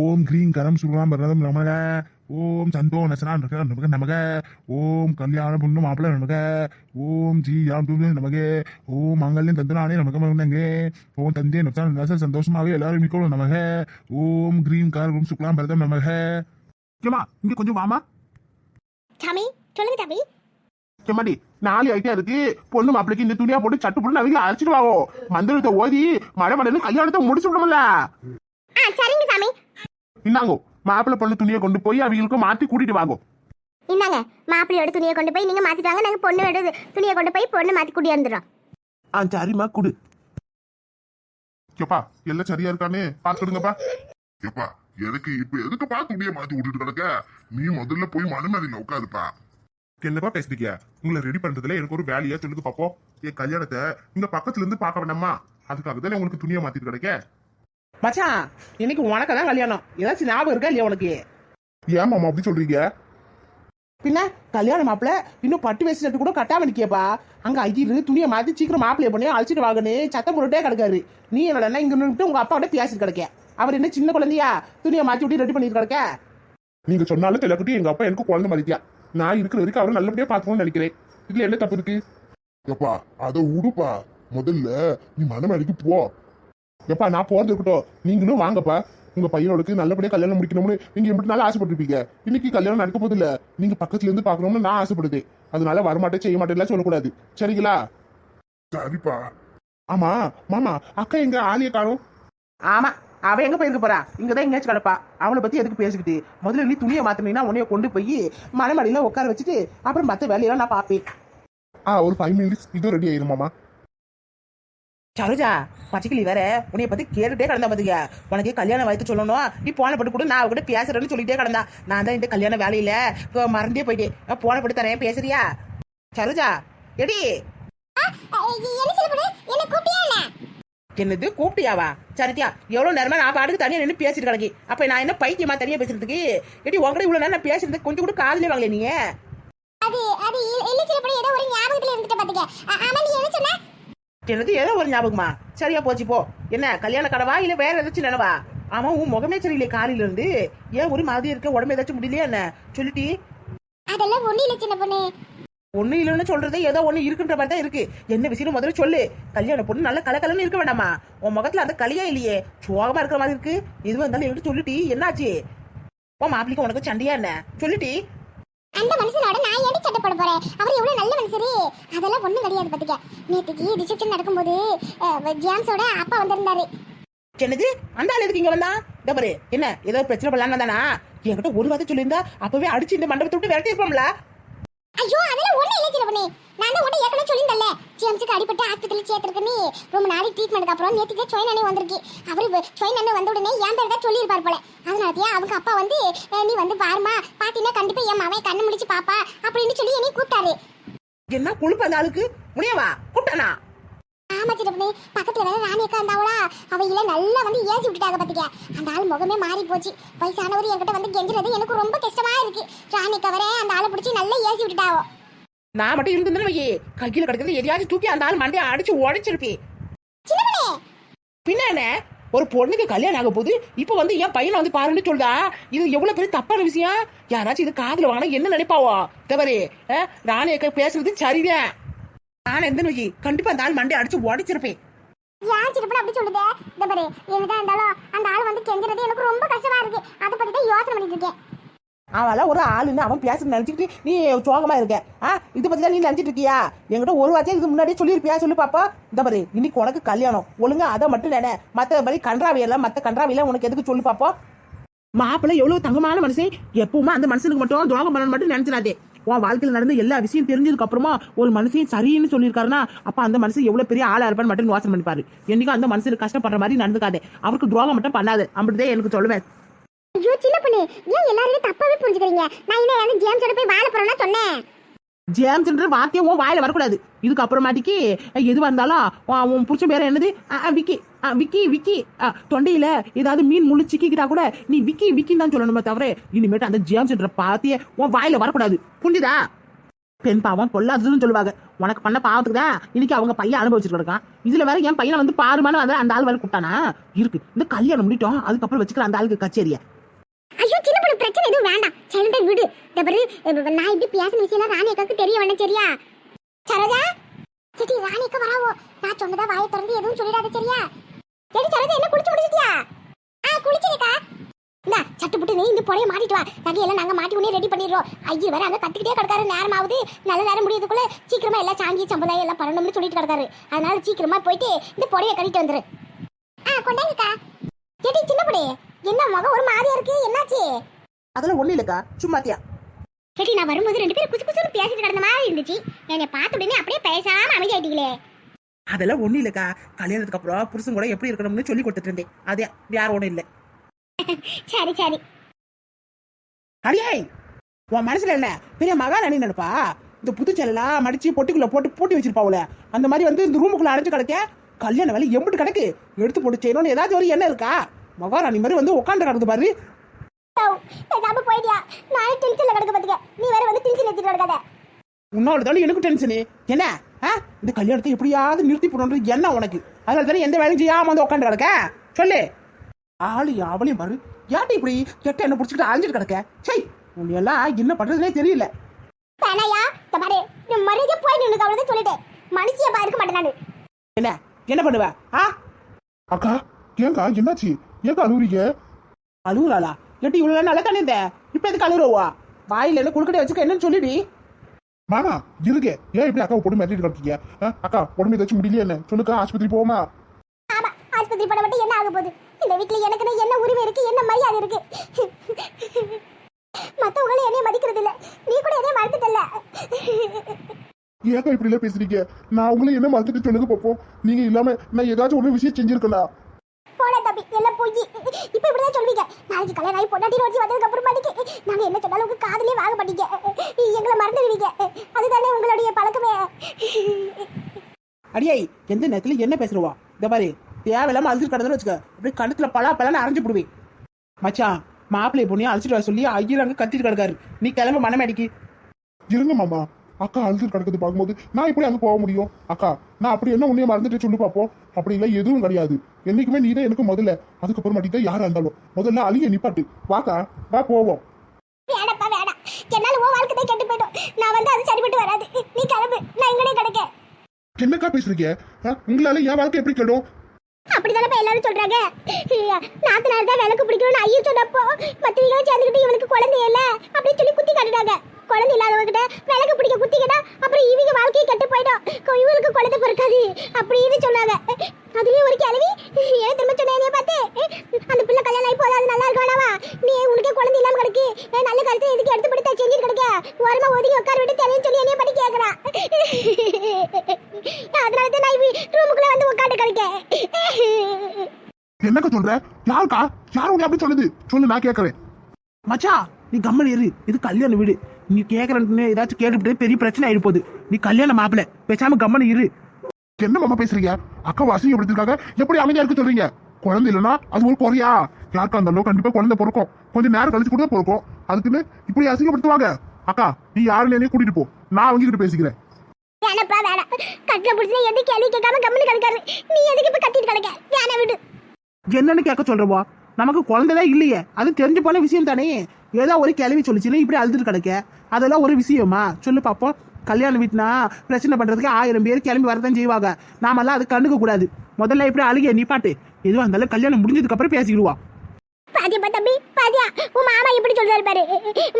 ஓம் cream கரம் சுருளாம் பரதம் நமக. ஓம் சந்தோ நசனா நமக நமக. ஓம் கல்யாண புண்ணு மாப்பிள்ள நமக. ஓம் ஜி யாம் தூது நமக. ஓம் மங்கல்யம் தந்தனானே நமக்கு மகனங்க ஓம் தந்தே நசா நச சந்தோஷமாவே எல்லாரும் மிக்கணும் நமக. ஓம் கிரீம் கரம் சுக்லாம் பரதம் நமக. ஏமா இங்க கொஞ்சம் வாமா சாமி சொல்லுங்க தம்பி. செம்மாடி நாலு ஐட்டம் இருக்கு. பொண்ணு மாப்பிளைக்கு இந்த துணியா போட்டு சட்டு போட்டு அவங்க அழைச்சிட்டு வாவோ மந்திரத்தை ஓதி மழை மழைன்னு கல்யாணத்தை முடிச்சு விடணும்ல ஆ சரிங்க சாமி. இந்தாங்கோ மாப்பிள்ளை பொண்ணு துணியை கொண்டு போய் அவங்களுக்கு மாத்தி கூட்டிட்டு வாங்கோ. இந்தாங்க மாப்பிள்ளையோட துணியை கொண்டு போய் நீங்க மாத்திட்டு வாங்க. நாங்க பொண்ணோட துணியை கொண்டு போய் பொண்ணு மாத்தி கூட்டி வந்துடுறோம். ஆ சரிம்மா குடு. கேப்பா எல்லாம் சரியா இருக்கானே? பாத்துடுங்கப்பா ஏப்பா எதுக்கு இப்ப எதுக்குப்பா துணியை மாத்தி விட்டுட்டு கிடக்க? நீ முதல்ல போய் மனுமதியில உட்காதுப்பா என்னப்பா பேசுறீங்க உங்களை ரெடி பண்றதுல எனக்கு ஒரு வேலையா சொல்லுங்க பாப்போம் என் கல்யாணத்தை இங்க பக்கத்துல இருந்து பார்க்க வேண்டாமா அதுக்காக தானே உங்களுக்கு துணியை மாத்திட்டு கிடைக்க மச்சான் இன்னைக்கு உனக்கு தான் கல்யாணம். ஏதாச்சும் ஞாபகம் இருக்கா இல்லையா உனக்கு? ஏன் மாமா அப்படி சொல்றீங்க? பின்ன கல்யாணம் மாப்பிள இன்னும் பட்டு வேஸ்ட் சட்டை கூட கட்டாம நிக்கியப்பா. அங்க ஐயரு துணியை மாத்தி சீக்கிரம் மாப்பிளைய பண்ணி அழைச்சிட்டு வாங்கன்னு சத்தம் போட்டுட்டே கிடக்காரு. நீ என்னடா இங்க நின்னுட்டு உங்க அப்பா கிட்ட பேசிட்டு கிடக்க. அவர் என்ன சின்ன குழந்தையா? துணியை மாத்தி விட்டு ரெடி பண்ணிட்டு கிடக்க. நீங்க சொன்னாலும் தெலக்குட்டி எங்க அப்பா எனக்கு குழந்தை மதித்தியா நான் இருக்கிற வரைக்கும் அவரை நல்லபடியா பாத்துக்கணும்னு நினைக்கிறேன். இதுல என்ன தப்பு இருக்கு? ஏப்பா அத விடுப்பா முதல்ல நீ மனமடிக்கு போ. எப்பா நான் போறது இருக்கட்டும். நீங்களும் வாங்கப்பா. உங்க பையனோடுக்கு நல்லபடியா கல்யாணம் முடிக்கணும்னு நீங்க எப்படி நாள் ஆசைப்பட்டிருப்பீங்க. இன்னைக்கு கல்யாணம் நடக்க போது இல்ல நீங்க பக்கத்துல இருந்து பாக்கணும்னு நான் ஆசைப்படுது. அதனால வரமாட்டேன் செய்ய மாட்டேன்லாம் சொல்லக்கூடாது. சரிங்களா? சரிப்பா. ஆமா மாமா அக்கா எங்க? ஆலிய காணும். ஆமா அவ எங்க போயிருக்க போறா? இங்கதான் எங்கேயாச்சும் கிடப்பா. அவளை பத்தி எதுக்கு பேசிக்கிட்டு? முதல்ல நீ துணியை மாத்தினீங்கன்னா உன்னைய கொண்டு போய் மலைமடியில உட்கார வச்சுட்டு அப்புறம் மத்த வேலையெல்லாம் நான் பாப்பேன் ஆ ஒரு ஃபைவ் மினிட்ஸ் இதுவும் ரெடி ஆயிரும் மாமா. சரோஜா பச்சைக்கிளி வேற. உன்னைய பத்தி கேட்டுட்டே கிடந்தா பாத்துக்க உனக்கு கல்யாணம் வயத்து சொல்லணும் நீ போன பட்டு கூட நான் அவகிட்ட பேசுறேன்னு சொல்லிட்டே கிடந்தா. நான் தான் இந்த கல்யாண வேலையில இப்போ மறந்தே போயிட்டேன். போன பட்டு தரேன் பேசுறியா? சரோஜா எடி. என்ன என்ன என்ன? என்னது கூப்பிட்டியாவா? சரித்தியா எவ்வளவு நேரமா நான் பாட்டுக்கு தனியா நின்று பேசிட்டு கிடக்கி. அப்ப நான் என்ன பைத்தியமா தனியா பேசுறதுக்கு? எடி உங்ககிட்ட இவ்வளவு நேரம் நான் பேசுறது கொஞ்சம் கூட காதுலயே வாங்கல நீங்க அது அது இல்ல சொல்லப்படு ஏதோ ஒரு ஞாபகத்துல இருந்துட்டு பாத்துக்க. ஆமா நீ என்ன சொன்ன? என்னது ஏதோ ஒரு ஞாபகமா? சரியா போச்சு போ. என்ன கல்யாண கடவா இல்ல வேற ஏதாச்சும் நினைவா? ஆமா உன் முகமே சரியில்லை காலையில இருந்து ஏன் ஒரு மாதிரி இருக்க? உடம்பு ஏதாச்சும் முடியலையா என்ன? சொல்லிட்டி. அதெல்லாம் ஒண்ணு இல்ல சின்ன பொண்ணு. ஒண்ணு இல்லைன்னு சொல்றது ஏதோ ஒண்ணு இருக்குன்ற மாதிரி தான் இருக்கு. என்ன விஷயம் முதல்ல சொல்லு. கல்யாண பொண்ணு நல்ல கலக்கலன்னு இருக்க வேண்டாமா? உன் முகத்துல அந்த கலியா இல்லையே? சோகமா இருக்கிற மாதிரி இருக்கு. எதுவும் இருந்தாலும் என்கிட்ட சொல்லிட்டி. என்னாச்சு? உன் மாப்பிளைக்கு உனக்கு சண்டையா என்ன? சொல்லிட்டி. அந்த மனுஷனோட நான் ஏடி சட்டை போட போறேன்? அவர் எவ்வளவு நல்ல மனுஷரு? அதெல்லாம் ஒண்ணும் கிடையாது பாத்துக்க. நேத்துக்கு ரிசப்ஷன் நடக்கும்போது ஜேம்ஸோட அப்பா வந்திருந்தாரு. என்னது? அந்த ஆள் எதுக்கு இங்க வந்தா? என்ன ஏதோ பிரச்சனை பண்ணலாம் வந்தானா? என்கிட்ட ஒரு வார்த்தை சொல்லியிருந்தா அப்பவே அடிச்சு இந்த மண்டபத்தை விட்டு விரட்டி இருப்போம்ல ஐயோ அதெல்லாம் ஒண்ணு இல்ல சின்ன நான் தான் உடனே ஏற்கனவே சொல்லியிருந்தேன்ல ஜேம்ஸுக்கு அடிபட்டு ஹாஸ்பிட்டல் சேர்த்திருக்குன்னு. ரொம்ப நாளைக்கு ட்ரீட்மெண்ட்டுக்கு அப்புறம் நேற்று ஜொயின் அண்ணே வந்திருக்கு. அவரு ஜொயின் அண்ணன் வந்த உடனே என் பேர் தான் சொல்லியிருப்பார் போல. அதனாலயே அவங்க அப்பா வந்து நீ வந்து பாருமா பாத்தீங்கன்னா கண்டிப்பா என் மாவன் கண்ணு முடிச்சு பாப்பா. அப்படின்னு சொல்லி என்னை கூப்பிட்டாரு. என்ன கொழுப்பு அந்த ஆளுக்கு? முடியவா கூப்பிட்டானா? ஆமா சின்ன பக்கத்துல வேற ராணி அக்கா இருந்தாவளா? அவையில நல்லா வந்து ஏசி விட்டுட்டாங்க பாத்துக்க அந்த ஆள் முகமே மாறி போச்சு. வயசானவர் என்கிட்ட வந்து கெஞ்சுறது எனக்கு ரொம்ப கஷ்டமா இருக்கு. ராணி வேற அந்த ஆளை பிடிச்சி நல்லா ஏசி விட்டுட்டாவோ. நான் மட்டும் இருந்திருந்தேன் வையே. கையில கிடக்கிறது எதையாச்சும் தூக்கி அந்த ஆள் மண்டையை அடிச்சு பொண்ணு பின்ன ஒரு பொண்ணுக்கு கல்யாணம் ஆக போகுது இப்போ வந்து என் பையனை வந்து பாருன்னு சொல்றா. இது எவ்வளவு பெரிய தப்பான விஷயம்? யாராச்சும் இது காதுல வாங்கினா என்ன நினைப்பாவோ? தவறு ராணி அக்கா பேசுறது சரிதான். நான் எந்த நோக்கி கண்டிப்பா அந்த ஆள் மண்டையை அடிச்சு உடைச்சிருப்பேன். ஏன் சிறப்பு அப்படி சொல்லுது? இந்த பாரு என்னதான் இருந்தாலும் அந்த ஆள் வந்து கெஞ்சுறது எனக்கு ரொம்ப கஷ்டமா இருக்கு. அதை பத்தி தான் யோசனை பண்ணிட்டு இருக்கேன். அவெல்லாம் ஒரு ஆளுன்னு அவன் பேசுறது நினைச்சிட்டு நீ சோகமா இருக்க. ஆ இதை பத்தி தான் நீ நினைச்சிட்டு இருக்கியா? என்கிட்ட ஒரு வார்த்தை இது முன்னாடியே சொல்லியிருப்பியா? சொல்லு பாப்பா. இந்த பாரு இன்னைக்கு உனக்கு கல்யாணம். ஒழுங்கா அதை மட்டும் நினை. மாதிரி கன்றாவியெல்லாம் மத்த கன்றாவியெல்லாம் உனக்கு எதுக்கு சொல்லு பாப்பா? மாப்பிள்ளை எவ்வளவு தங்கமான மனுஷன். எப்பவுமே அந்த மனுஷனுக்கு மட்டும் துரோகம் பண்ணணும் மட்டும் நினைச்சிடாதே. உன் வாழ்க்கையில் நடந்த எல்லா விஷயம் தெரிஞ்சதுக்கு அப்புறமா ஒரு மனுஷன் சரின்னு சொல்லியிருக்காருன்னா அப்ப அந்த மனுஷன் எவ்வளவு பெரிய ஆளா இருப்பான்னு மட்டும் யோசனை பண்ணிப்பாரு. என்னைக்கும் அந்த மனுஷனுக்கு கஷ்டப்படுற மாதிரி நடந்துக்காதே. அவருக்கு துரோகம் மட்டும் பண்ணாது. அப்படிதான் எனக்கு சொல்லுவேன். ஐயோ சின்ன பொண்ணு ஏன் எல்லாருமே தப்பாவே புரிஞ்சுக்கிறீங்க? நான் இன்னும் வந்து ஜேம்ஸோட போய் வாழ போறேன்னா சொன்னேன். ஜேம்ஸ்ன்ற வார்த்தையும் உன் வாயில வரக்கூடாது. இதுக்கு அப்புறமாட்டிக்கு எது வந்தாலும் உன் பிடிச்ச பேர் என்னது? விக்கி. விக்கி விக்கி. தொண்டையில் தொண்டையில ஏதாவது மீன் முள்ளு சிக்கிக்கிட்டா கூட நீ விக்கி விக்கின்னு தான் சொல்லணுமே தவிர இனிமேட்டு அந்த ஜேம்ஸ்ன்ற பார்த்தியே உன் வாயில வரக்கூடாது. புரிஞ்சுதா? பெண் பாவம் பொல்லாததுன்னு சொல்லுவாங்க. உனக்கு பண்ண பாவத்துக்கு தான் இன்னைக்கு அவங்க பையன் அனுபவிச்சுட்டு இருக்கான். இதுல வேற என் பையனை வந்து பாருமான வந்து அந்த ஆள் வேலை கூப்பிட்டானா? இருக்கு. இந்த கல்யாணம் முடிட்டோம் அதுக்கப்புறம் வச்சுக்கிற அந்த ஆளுக்கு கச்சேரிய. எதுவும் வேண்டாம். சைலண்டா விடு. இந்த பாரு நான் இப்படி பேசின விஷயம் ராணி அக்காக்கு தெரிய வேண்டாம் சரியா? சரோஜா? சிட்டி ராணி அக்கா வராவோ? நான் சொன்னதா வாயை திறந்து எதுவும் சொல்லிடாத சரியா? எடி சரோஜா என்ன குளிச்சு முடிச்சிட்டியா ஆ குளிச்சிருக்கா இந்தா சட்டு புட்டு நீ இந்த புடைய மாட்டிட்டு வா. நகையெல்லாம் நாங்க மாட்டி உடனே ரெடி பண்ணிடுறோம். ஐயோ வேற அங்க கத்திக்கிட்டே கிடக்காரு. நேரம் ஆகுது நல்ல நேரம் முடியதுக்குள்ள சீக்கிரமா எல்லாம் சாங்கி சம்பதாயம் எல்லாம் பண்ணணும்னு சொல்லிட்டு கிடக்காரு. அதனால சீக்கிரமா போயிட்டு இந்த புடைய கட்டிட்டு வந்துரு. ஆ கொண்டாங்கக்கா. எடி சின்ன புடி என்ன முகம்? ஒரு மாதிரியா இருக்கு. என்னாச்சு? அதெல்லாம் ஒண்ணு இல்லக்கா சும்மாத்தியா சரி நான் வரும்போது ரெண்டு பேரும் குசு குசுன்னு பேசிட்டு கிடந்த மாதிரி இருந்துச்சு. என்னை பார்த்த உடனே அப்படியே பேசாம அமைதியாயிட்டீங்களே. அதெல்லாம் ஒண்ணு இல்லக்கா. கல்யாணத்துக்கு அப்புறம் புருஷன் கூட எப்படி இருக்கணும்னு சொல்லி கொடுத்துட்டு இருந்தேன். அதே வேற ஒண்ணும் இல்ல. சரி சரி. அடியே உன் மனசுல என்ன? பெரிய மகாராணி நினைப்பா? இந்த புதுச்செல்லாம் மடிச்சு பொட்டிக்குள்ள போட்டு பூட்டி வச்சிருப்பாவுல அந்த மாதிரி வந்து இந்த ரூமுக்குள்ள அடைஞ்சு கிடக்க கல்யாண வேலை எம்பிட்டு கிடக்கு. எடுத்து போட்டு செய்யணும்னு ஏதாச்சும் ஒரு எண்ணம் இருக்கா? மகாராணி மாதிரி வந்து உட்காந்து கிடக்குது பாரு. பேசாம போயிட்டியா? நான் டென்ஷன்ல கிடக்க பாத்துக்க. நீ வேற வந்து டென்ஷன் எடுத்துட்டு கிடக்காத. உன்னோட தானே எனக்கு டென்ஷனு என்ன? ஆ? இந்த கல்யாணத்தை எப்படியாவது நிறுத்தி போடணுன்றது என்ன உனக்கு. அதனால தானே எந்த வேலையும் செய்யாம வந்து உட்காந்து கிடக்க? சொல்லு. ஆளு அவளையும் பாரு. ஏன்டி இப்படி கெட்ட என்ன பிடிச்சிக்கிட்டு அழிஞ்சிட்டு கிடக்க? சை உன்னை எல்லாம் என்ன பண்றதுனே தெரியல. வேணாயா இந்த நீ மரியாதை போய் நின்னுக்கு அவ்வளவுதான் சொல்லிட்டேன். மனுஷியா பா இருக்க மாட்டேன் நானு. என்ன? என்ன பண்ணுவ? ஆ? அக்கா ஏங்கா என்னாச்சு? ஏங்கா அழுவுறீங்க? அழுகுறாளா எட்டி இவ்வளவு நல்லா தானே இந்த இப்ப எதுக்கு அழுகுறவா? வாயில என்ன குழுக்கட்டை வச்சுக்க என்னன்னு சொல்லிடி. மாமா இருங்க. ஏன் இப்படி அக்காவை போட்டு மிரட்டிட்டு கிடக்கீங்க? அக்கா உடம்பு ஏதாச்சும் முடியலையா என்ன? சொல்லுக்கா ஆஸ்பத்திரி போவோமா? ஆமா ஆஸ்பத்திரி பண்ண மட்டும் என்ன ஆக போகுது? இந்த வீட்ல எனக்குன்னு என்ன உரிமை இருக்கு என்ன மரியாதை இருக்கு? மத்தவங்களும் என்னைய மதிக்கிறது இல்ல. நீ கூட என்னைய மறந்துட்டல்ல. ஏக்கா இப்படி எல்லாம் பேசுறீங்க? நான் உங்களை என்ன மறந்துட்டு சொல்லுங்க பாப்போம். நீங்க இல்லாம நான் ஏதாச்சும் ஒரு விஷயம் செஞ்சிருக்கேனா? போல தம்பி எல்லாம் போய். நாளைக்கு கல்யாணம் ஆகி பொண்டாட்டி வச்சு வந்ததுக்கு அப்புறம் மாட்டிக்கு நாங்க என்ன சொன்னாலும் உங்க காதலே வாங்க மாட்டீங்க. எங்களை மறந்துடுவீங்க. அதுதானே உங்களுடைய பழக்கமே. அடியை எந்த நேரத்துல என்ன பேசுறவா? இந்த பாரு தேவையில்லாம அழிச்சிட்டு கிடந்தா வச்சுக்க. அப்படியே கணத்துல பலா பலன்னு அரைஞ்சு போடுவேன். மச்சான் மாப்பிள்ளை பொண்ணையும் அழைச்சிட்டு வர சொல்லி ஐயர் அங்க கத்திட்டு கிடக்காரு. நீ கிளம்ப மனமேடிக்கு. இருங்க மாமா. அக்கா அழுது கிடக்குது பார்க்கும்போது நான் எப்படி அங்க போக முடியும்? அக்கா நான் அப்படி என்ன உன்னைய மறந்துட்டு சொல்லி பார்ப்போம் அப்படி இல்லை எதுவும் கிடையாது. என்னைக்குமே நீ தான் எனக்கு முதல்ல. அதுக்கப்புறம் மட்டும் யாரா இருந்தாலும். முதல்ல அழிய நிப்பாட்டு. வாக்கா வா போவோம். வேணப்பா வேணாம். என்னால உன் வாழ்க்கை தான் கெட்டு போயிடும். நான் வந்து அது சரிப்பட்டு வராது. நீ கிளம்பு. நான் இங்கனே கிடக்க என்னக்கா பேசுறீங்க? உங்களால என் வாழ்க்கை எப்படி கெடும்? அப்படிதானப்பா எல்லாரும் சொல்றாங்க. நாத்தனார் தான் விளக்கு பிடிக்கணும்னு ஐயர் சொன்னப்போ மத்தவங்களும் சேர்ந்துக்கிட்டு இவனுக்கு குழந்தை இல்ல. அப்படின்னு சொல்லி குத்தி காட்டுறாங்க குழந்தை இல்லாதவங்கிட்ட விளக்கு பிடிக்க குத்திக்கிட்டா அப்புறம் இவங்க வாழ்க்கையை கெட்டு போயிடும். கொ- இவளுக்கு குழந்தை பிறக்காது. அப்படின்னு சொன்னாங்க. அதுலயும் ஒரு கிழவி ஏன் திரும்ப சொன்னேனே பார்த்து. அந்த பிள்ளை கல்யாணம் ஆகி போதாது நல்லா இருக்கவானாவா நீ உனக்கே குழந்தை இல்லாம கிடக்கு. ஏன் நல்ல கருத்து எதுக்கு எடுத்து படுத்தா செஞ்சுட்டு கிடக்க? ஓரமா ஒதுங்கி உட்கார விட்டு தெரியும் சொல்லி என்னைய படி கேக்குறா. அதனால தான் நான் ரூமுக்குள்ள வந்து உட்காந்து கிடக்கேன் என்னக்கா சொல்ற? யாருக்கா? யார் உன்னை அப்படி சொல்லுது? சொல்லு நான் கேட்கறேன் மச்சான் நீ கம்மன் இரு. இது கல்யாண வீடு. நீ கேக்குறன்னு ஏதாச்சும் கேட்டுவிட்டு பெரிய பிரச்சனை ஆயிடு போகுது. நீ கல்யாண மாப்பிள்ள பேசாம கம்மன் இரு. என்ன மாமா பேசுறீங்க? அக்கா அசிங்கப்படுத்திருக்காங்க எப்படி அமைதியா இருக்க சொல்றீங்க? குழந்தை இல்லைன்னா அது ஒரு குறையா? யாருக்கா இருந்தாலும் கண்டிப்பா குழந்தை பிறக்கும். கொஞ்சம் நேரம் கழிச்சு கூட பிறக்கும். அதுக்குன்னு இப்படி அசிங்கப்படுத்துவாங்க. அக்கா நீ யாருன்னு கூட்டிட்டு போ. நான் அவங்க கிட்ட பேசிக்கிறேன். வேணப்பா வேணாம். கட்டில பிடிச்சி எது கேள்வி கேட்காம கம்முன்னு கிடக்காரு? நீ எதுக்கு இப்ப கத்திட்டு கிடக்க? வேணா விடு. என்னன்னு கேட்க சொல்றவா? நமக்கு குழந்தைதான் இல்லையே. அது தெரிஞ்சு போன விஷயம் தானே. ஏதோ ஒரு கிளவி சொல்லிச்சுன்னு இப்படி அழுதுட்டு கிடக்க? அதெல்லாம் ஒரு விஷயமா? சொல்லு பார்ப்போம் கல்யாண வீட்டுனா பிரச்சனை பண்ணுறதுக்கு ஆயிரம் பேர் கிளம்பி வரதான் செய்வாங்க. நாமெல்லாம் அது கண்டுக்க கூடாது. முதல்ல இப்படி அழுக நிப்பாட்டு எதுவாக இருந்தாலும் கல்யாணம் முடிஞ்சதுக்கப்புறம் பேசிக்கிடுவா. பாத்தியா தம்பி பாத்தியா? உன் மாமா எப்படி சொல்றாரு பாரு.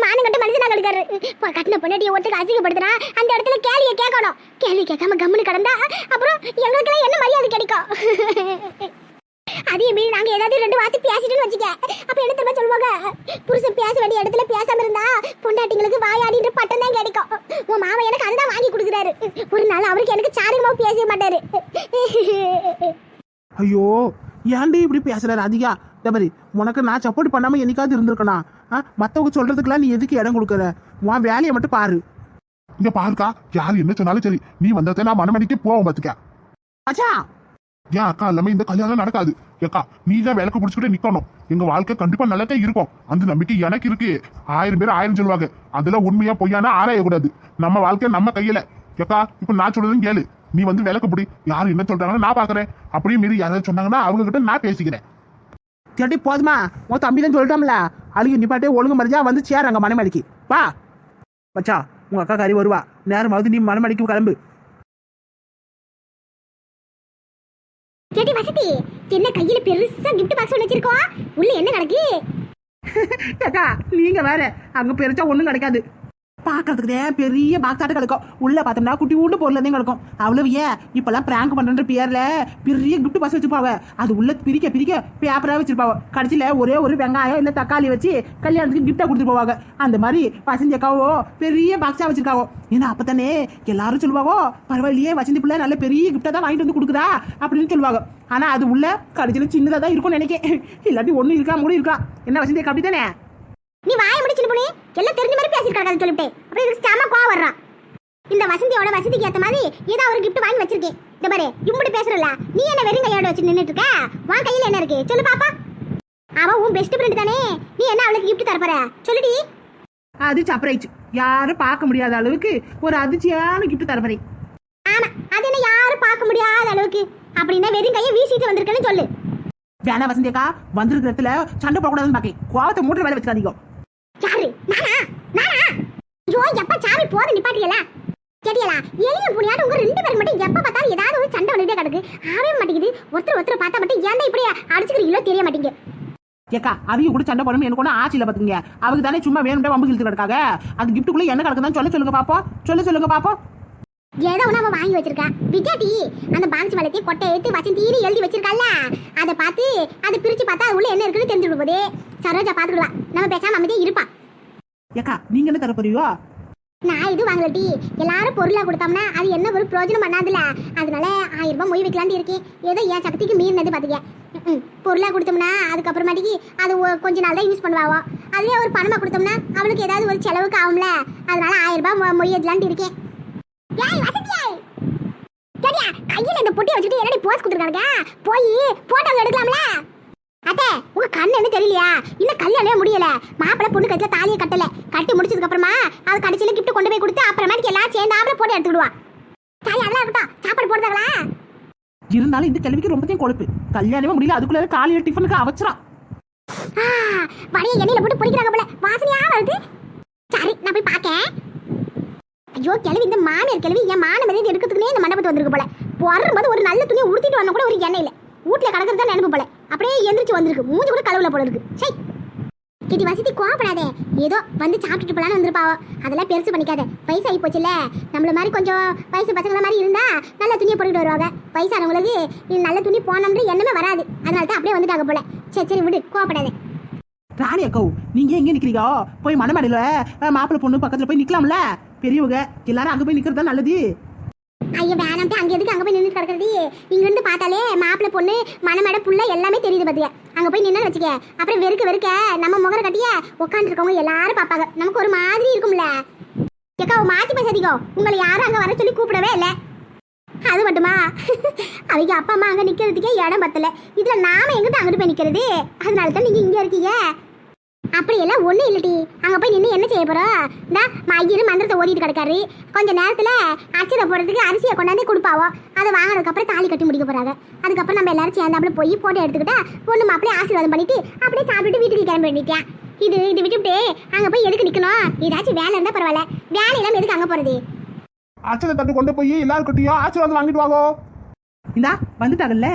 மானங்கட்ட மனுஷனா கிடக்காரு. இப்போ கட்டின பொண்டாட்டிய ஒருத்தருக்கு அசிங்கப்படுத்துனா அந்த இடத்துல கேள்வியை கேட்கணும். கேள்வி கேட்காம கம்முன்னு கிடந்தா அப்புறம் எங்களுக்கெல்லாம் என்ன மரியாதை கிடைக்கும்? அதே மீறி நாங்க ஏதாவது ரெண்டு வார்த்தை பேசிட்டுன்னு வச்சுக்க. அப்ப என்ன தெரியுமா சொல்லுவாங்க? புருஷன் பேச வேண்டிய இடத்துல பேசாம இருந்தா பொண்டாட்டிங்களுக்கு வாயாடின்ற பட்டம் தான் கிடைக்கும். உன் மாமா எனக்கு அதுதான் வாங்கி கொடுக்குறாரு. ஒரு நாள் அவருக்கு எனக்கு சாதகமா பேச மாட்டாரு. ஐயோ ஏன்டி இப்படி பேசுறாரு அதிகா இந்த மாதிரி உனக்கு நான் சப்போர்ட் பண்ணாம என்னைக்காவது இருந்திருக்கனா? ஆ மத்தவங்க சொல்றதுக்கெல்லாம் நீ எதுக்கு இடம் கொடுக்குற? உன் வேலையை மட்டும் பாரு. இங்க பாருக்கா யார் என்ன சொன்னாலும் சரி. நீ வந்ததை நான் மனமணிக்கு போவோம் பாத்துக்க. மச்சான் ஏன் அக்கா இல்லாம இந்த கல்யாணம் நடக்காது. ஏக்கா நீ தான் விளக்கு பிடிச்சிக்கிட்டு நிக்கணும். எங்க வாழ்க்கை கண்டிப்பா நல்லதே இருக்கும். அந்த நம்பிக்கை எனக்கு இருக்கு. ஆயிரம் பேர் ஆயிரம் சொல்லுவாங்க. அதுல உண்மையா பொய்யானா ஆராயக்கூடாது. நம்ம வாழ்க்கை நம்ம கையில. ஏக்கா இப்ப நான் சொல்றதும் கேளு. நீ வந்து விளக்கு பிடி. யார் என்ன சொல்றாங்கன்னு நான் பாக்குறேன். அப்படியே மீறி யாராவது சொன்னாங்கன்னா அவங்க கிட்ட நான் பேசிக்கிறேன். கேட்டி போதுமா. உன் தம்பி தான் சொல்லிட்டோம்ல அழுகி நிப்பாட்டே ஒழுங்கு மறைஞ்சா வந்து சேர் அங்க மனைமடிக்கு. வா. வச்சா உங்க அக்கா கறி வருவா. நேரமாவது நீ மனைமடிக்கு கிளம்பு. கேட்டி வசதி. என்ன கையில பெருசா கிஃப்ட் பாக்ஸ் ஒன்று வச்சிருக்கோம்? உள்ள என்ன நடக்கு நீங்க வேற. அங்க பெருசா ஒண்ணும் கிடைக்காது. பார்க்கறதுக்குதே பெரிய பாக்ஸ் கிடக்கும். உள்ள பார்த்தோம்னா குட்டி ஊண்டு பொருளே கிடக்கும். அவ்வளவு ஏன்? இப்பெல்லாம் பிராங்க் பண்ணுற பேர்ல பெரிய கிஃப்ட் பாக்ஸ் வச்சுருப்பாவ. அது உள்ள பிரிக்க பிரிக்க பேப்பரா வச்சுருப்பாவ. கடைசியில ஒரே ஒரு வெங்காயம் இல்ல தக்காளி வச்சு கல்யாணத்துக்கு கிஃப்டா கொடுத்துட்டு போவாங்க. அந்த மாதிரி வசந்தி அக்காவோ பெரிய பாக்ஸா வச்சிருக்காவோ. ஏன்னா அப்பதானே எல்லாரும் சொல்லுவாவோ பரவாயில்லையே வசந்தி பிள்ளை நல்ல பெரிய கிஃப்டா தான் வாங்கிட்டு வந்து கொடுக்குறா அப்படின்னு சொல்லுவாங்க. ஆனா அது உள்ள கடைசியில சின்னதா தான் இருக்கும்னு நினைக்கிறேன் இல்லாட்டி ஒண்ணு இருக்கா மூணு இருக்கா? என்ன வசந்தி அக்கா அப்படித்தானே? நீ வாய முடிச்சு போனே எல்லாம் தெரிஞ்ச மாதிரி பேசிருக்காங்க சொல்லிட்டு அப்புறம் இதுக்கு செம கோவம் வர்றான் இந்த வசந்தியோட வசதிக்கு ஏத்த மாதிரி ஏதோ ஒரு gift வாங்கி வச்சிருக்கேன். இந்த பாரு இப்படி பேசுறல நீ என்ன வெறும் கையோட வச்சு நின்னுட்டு இருக்க? உன் கையில என்ன இருக்கு? சொல்லு பாப்பா. அவ உன் பெஸ்ட் ஃப்ரெண்ட் தானே. நீ என்ன அவளுக்கு gift தர போற? சொல்லுடி. அது சர்ப்ரைஸ் யாரும் பார்க்க முடியாத அளவுக்கு ஒரு அதிர்ச்சியான கிஃப்ட் தரப்பறேன் ஆமா அது என்ன யாரும் பார்க்க முடியாத அளவுக்கு. அப்படின்னா வெறும் கையை வீசிட்டு வந்திருக்கேன்னு சொல்லு. வேணா வசந்தி அக்கா வந்திருக்கிற இடத்துல சண்டை போடக்கூடாதுன்னு பாக்கேன் கோவத்தை மூட்டை வேலை வச்சுக்காதீங்க. யாரு? நானா? நானா? ஐயோ எப்ப சாமி போத நிப்பாட்டியல? தெரியலா எளிய புனியாட்டு உங்க ரெண்டு பேரும் மட்டும் எப்ப பார்த்தாலும் ஏதாவது ஒரு சண்டை வந்துட்டே கிடக்கு. ஆவே மாட்டேங்குது. ஒருத்தர் ஒருத்தர் பார்த்தா மட்டும் ஏன்டா இப்படி அடிச்சுக்கிறீங்களோ தெரிய மாட்டேங்குது. ஏக்கா அவங்க கூட சண்டை போடணும் எனக்கு ஒன்றும் இல்லை பார்த்துங்க அவங்க தானே சும்மா வேணும்டா வம்பு இழுத்து கிடக்காக அது கிஃப்ட்டுக்குள்ள என்ன கிடக்குதான் சொல்ல சொல்லுங்க பாப்போம். சொல்ல சொல்லுங்க பாப்போம். ஏதோ ஒண்ணு அவன் வாங்கி வச்சிருக்கா. விஜயாட்டி அந்த பாக்ஸ் வளர்த்தி கொட்டை எடுத்து வசந்தின்னு எழுதி வச்சிருக்கால அதை பார்த்து அதை பிரிச்சு பார்த்தா அது உள்ள என்ன இருக்குன்னு தெரிஞ்சுட்டு போதே. சரோஜா பாத்துக்கலாம் நம்ம பேசாம அமைதியே இருப்பா. ஏக்கா நீங்க என்ன தர போறியோ நான் இது வாங்கலட்டி எல்லாரும் பொருளா கொடுத்தோம்னா அது என்ன ஒரு பிரயோஜனம் பண்ணாதுல அதனால ஆயிரம் ரூபாய் மொய் வைக்கலாம்னு இருக்கேன். ஏதோ என் சக்திக்கு மீறினது பாத்துக்க. ம்ம். பொருளா கொடுத்தோம்னா அதுக்கப்புறமாட்டிக்கு அது கொஞ்ச நாள் தான் யூஸ் பண்ணுவாவோ. அதுவே ஒரு பணமா கொடுத்தோம்னா அவளுக்கு ஏதாவது ஒரு செலவுக்கு ஆகும்ல. அதனால ஆயிரம் ரூபாய் மொய் வைக்கலாம்னு இருக்கேன். சரியா கையில இந்த பொட்டியை வச்சுட்டு என்னடி போஸ் கொடுத்துருக்காங்க போய் போட்டோ எடுக்கலாம்ல? அத்தை உங்க கண்ணு என்ன தெரியலையா? இன்னும் கல்யாணமே முடியல. மாப்பிள்ளை பொண்ணு கட்டில தாலியை கட்டல. கட்டி முடிச்சதுக்கு அப்புறமா அது கடைசியில கிஃப்ட் கொண்டு போய் கொடுத்து அப்புறமேட்டுக்கு எல்லாம் சேர்ந்தாப்புல போட்டு எடுத்துக்கிடுவா சரி அதெல்லாம் இருக்கட்டும். சாப்பாடு போடுறாங்களா இருந்தாலும் இந்த கேள்விக்கு ரொம்பத்தையும் கொழுப்பு. கல்யாணமே முடியல அதுக்குள்ள காலையில டிஃபனுக்கு அவசரம். ஆ, வடைய எண்ணெயில போட்டு பொரிக்கிறாங்க போல. வாசனையா வருது? சரி நான் போய் பார்க்கேன். ஐயோ கிழவி இந்த மாமியார் கிழவி. என் மான மரியாதை எடுக்கிறதுக்குனே இந்த மண்டபத்து வந்திருக்கு போல. போடும்போது ஒரு நல்ல துணியை உடுத்திட்டு வரணும் கூட ஒரு எண்ணெயில். வீட்டில் கிடக்கிறது தான் நினைப்பு போல. அப்படியே எந்திரிச்சு வந்திருக்கு. மூஞ்சி கூட கலவுல போல இருக்கு. சை கிட்டி வசதி கோவப்படாதே. ஏதோ வந்து சாப்பிட்டுட்டு போலான்னு வந்திருப்பாவோ. அதெல்லாம் பெருசு பண்ணிக்காத. வயசு ஆகி போச்சுல்ல. நம்மள மாதிரி கொஞ்சம் வயசு பசங்கள மாதிரி இருந்தா நல்ல துணியை போட்டுட்டு வருவாங்க. வயசானவங்களுக்கு நீ நல்ல துணி போனோம்ன்ற எண்ணமே வராது. அதனால தான் அப்படியே வந்துட்டாங்க போல. சரி சரி விடு. கோவப்படாதே. ராணி அக்கோ நீங்க எங்க நிக்கிறீங்க? போய் மணமேடையில மாப்பிள்ளை பொண்ணு பக்கத்துல போய் நிக்கலாம்ல? பெரியவங்க எல்லாரும் அங்க போய் நிக்கிறது தான் நல்லது. ஐயோ வேணாம்ட்டு அங்க எதுக்கு? அங்க போய் நின்று கிடக்குறது? இங்க இருந்து பார்த்தாலே மாப்பிள்ள பொண்ணு மனமட புள்ள எல்லாமே தெரியுது பாத்துக்க அங்க போய் நின்னு வச்சுக்க. அப்புறம் வெறுக்க வெறுக்க நம்ம முகர கட்டிய உட்காந்துருக்கவங்க எல்லாரும் பார்ப்பாங்க. நமக்கு ஒரு மாதிரி இருக்கும்ல. ஏக்கா மாத்தி பேசாதீங்க. உங்களை யாரும் அங்க வர சொல்லி கூப்பிடவே இல்லை. அது மட்டுமா? அவங்க அப்பா அம்மா அங்க நிக்கிறதுக்கே இடம் பத்தல. இதுல நாம எங்கிட்ட அங்கிட்டு போய் நிக்கிறது? அதனால தான் நீங்க இங்க இருக்கீங்க. அப்படியெல்லாம் ஒண்ணும் இல்லடி. அங்க போய் நின்று என்ன செய்ய போறோம் இந்த ஐயரு மந்திரத்தை ஓடிட்டு கிடக்காரு. கொஞ்ச நேரத்துல அச்சதை போடுறதுக்கு அரிசியை கொண்டாந்து கொடுப்பாவோ? அதை வாங்கினதுக்கு அப்புறம் தாலி கட்டி முடிக்க போறாங்க. அதுக்கப்புறம் நம்ம எல்லாரும் சேர்ந்தாப்புல போய் போட்டோ எடுத்துக்கிட்டா பொண்ணு மாப்பிள்ளை ஆசீர்வாதம் பண்ணிட்டு அப்படியே சாப்பிட்டுட்டு வீட்டுக்கு கிளம்ப வேண்டிட்டேன் இது இது விட்டுவிட்டு அங்க போய் எதுக்கு நிக்கணும்? ஏதாச்சும் வேலை இருந்தா பரவாயில்ல. வேலை இல்லாம எதுக்கு அங்க போறது? அச்சதை தட்டு கொண்டு போய் எல்லாருக்கிட்டையும் ஆசீர்வாதம் வாங்கிட்டு வாங்கோ இந்தா வந்துட்டாங்கல்ல?